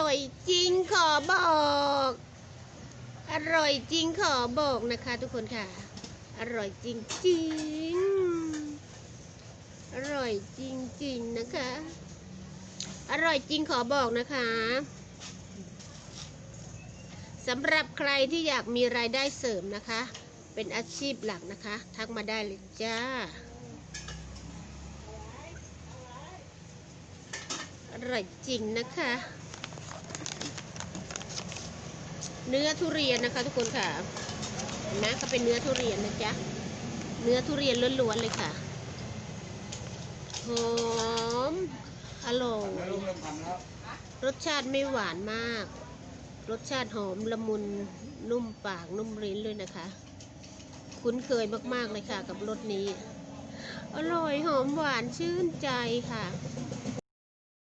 ร่อยจริงขอบอก อร่อยจริงขอบอกนะคะทุกคนค่ะ อร่อยจริงจริงอร่อยจริงจริงนะคะ อร่อยจริงขอบอกนะคะสำหรับใครที่อยากมีรายได้เสริมนะคะ เป็นอาชีพหลักนะคะ ทักมาได้เลยจ้าอร่อยจริงนะคะ เนื้อทุเรียนนะคะทุกคนค่ะเห็นไหมเขาเป็นเนื้อทุเรียนนะจ๊ะเนื้อทุเรียนล้วนๆเลยค่ะหอมอร่อยรสชาติไม่หวานมาก รสชาติหอมละมุนนุ่มปากนุ่มลิ้นเลยนะคะ คุ้นเคยมากๆเลยค่ะกับรสนี้ อร่อยหอมหวานชื่นใจค่ะ